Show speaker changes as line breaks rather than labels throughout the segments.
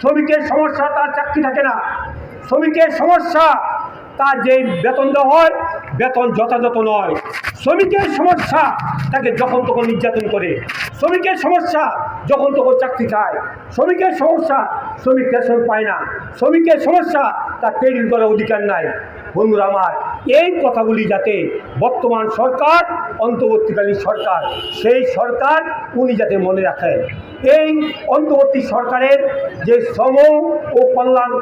শ্রমিকের সমস্যা, তার চাকরি থাকে না। শ্রমিকের সমস্যা, তার যে বেতন দেওয়া হয়, বেতন যথাযথ নয়। শ্রমিকের সমস্যা, তাকে যখন তখন নির্যাতন করে। শ্রমিকের সমস্যা, যখন তখন চাকরি খায়। শ্রমিকের সমস্যা, শ্রমিক রেশন পায় না। শ্রমিকের সমস্যা, তার ট্রেনিং করার অধিকার নাই। বন্ধুরা আমার এই কথাগুলি যাতে বর্তমান সরকার, অন্তর্বর্তীকালীন সরকার, সেই সরকার উনি যাতে মনে রাখেন। এই অন্তর্বর্তী সরকারের যে শ্রম ও কল্যাণ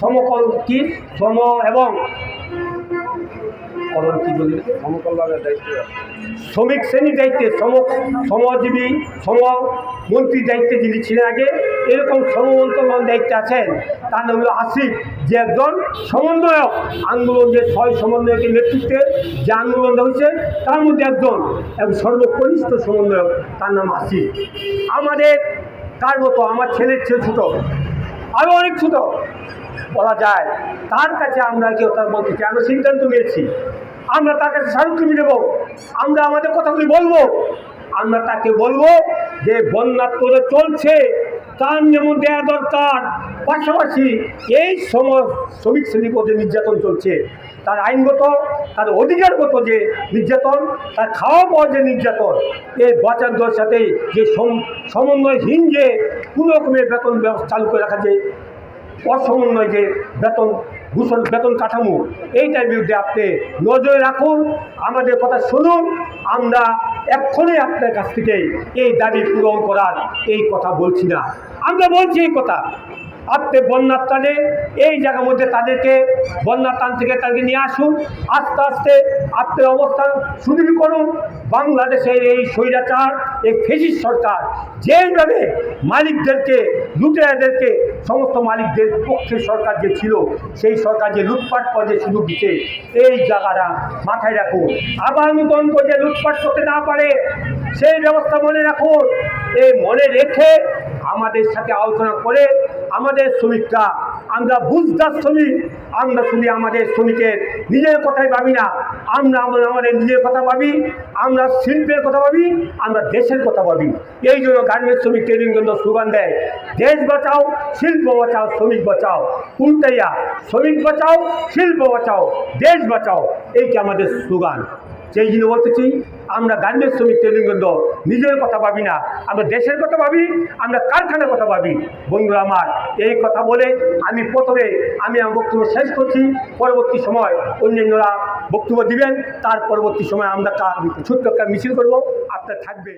সমকল কি? শ্রম এবং কি বলি
সমকল্যাণের দায়িত্ব
শ্রমিক শ্রেণির দায়িত্বে সম শ্রমজীবী শ্রম মন্ত্রীর দায়িত্বে যিনি ছিলেন আগে, এরকম শ্রম মন্ত্রণালয়ের দায়িত্বে আছেন, তার নাম হলো আসিফ। যে একজন সমন্বয়ক। আন্দোলন যে ছয় সমন্বয়কের নেতৃত্বে যে আন্দোলনটা হয়েছে, তার মধ্যে একজন এবং সর্বকনিষ্ঠ সমন্বয়ক, তার নাম আসিফ। আমাদের তার মতো? আমার ছেলের ছেলে ছোটো। অনেক ছোট, বলা যায়। তার কাছে আমরা কেউ তার বলতে চাই, আমরা সিদ্ধান্ত নিয়েছি। আমরা তার কাছে স্মারকলিপি নেব। আমরা আমাদের কথাগুলি বলব। আমরা তাকে বলব যে বন্যার তোরে চলছে। তার যেমন দেওয়া দরকার, পাশাপাশি এই সময় শ্রমিক শ্রেণির মধ্যে নির্যাতন চলছে। তার আইনগত, তার অধিকারগত যে নির্যাতন, তার খাওয়া পাওয়ার যে নির্যাতন এই বাচ্চাদের সাথে যে সম- সমন্বয়হীন যে কোনো রকমের বেতন ব্যবস্থা চালু করে রাখা যে অসমন্বয় যে বেতন ভূষণ, বেতন কাঠামো, এইটার বিরুদ্ধে আপনি নজরে রাখুন। আমাদের কথা শুনুন। আমরা এক্ষণে আপনার কাছ থেকে এই দাবি পূরণ করার এই কথা বলছি না। আমরা বলছি এই কথা। আপনি বন্যার টানে এই জায়গার মধ্যে তাদেরকে বন্যার টান থেকে তাদেরকে নিয়ে আসুন। আস্তে আস্তে আপনার অবস্থান সুদৃঢ় করুন। বাংলাদেশের এই স্বৈরাচার, এই ফেসিস সরকার যেভাবে মালিকদেরকে, লুটেরাদেরকে, সমস্ত মালিকদের পক্ষে সরকার যে ছিল, সেই সরকার যে লুটপাট করে সুযোগ দিতে, এই জায়গাটা মাথায় রাখুন। আবার নতুন করে লুটপাট করতে না পারে, সেই ব্যবস্থা মনে রাখুন। এই মনে রেখে আমাদের সাথে আলোচনা করে আমাদের শ্রমিকরা, আমরা বুঝদার শ্রমিক, আমরা শুধু আমাদের শ্রমিকের নিজের কথাই ভাবি না, আমরা আমরা আমাদের নিজের কথা ভাবি, আমরা শিল্পের কথা ভাবি, আমরা দেশের কথা ভাবি। এই জন্য গার্মেন্টস শ্রমিক ট্রেনিং কেন্দ্র স্লোগান দেয়, দেশ বাঁচাও, শিল্প বাঁচাও, শ্রমিক বাঁচাও। উল্টাইয়া, শ্রমিক বাঁচাও, শিল্প বাঁচাও, দেশ বাঁচাও। এইটা আমাদের স্লোগান। সেই জন্য বলতেছি, আমরা গার্মেন্টস শ্রমিক কেন্দ্র নিজের কথা ভাবি না, আমরা দেশের কথা ভাবি, আমরা কারখানার কথা ভাবি। বন্ধুরা আমার, এই কথা বলে আমি প্রথমে, আমি আমার বক্তব্য শেষ করছি, পরবর্তী সময় অন্যান্যরা বক্তব্য দিবেন, তার পরবর্তী সময় আমরা ছোট্ট একটা মিছিল করব, আপনার থাকবে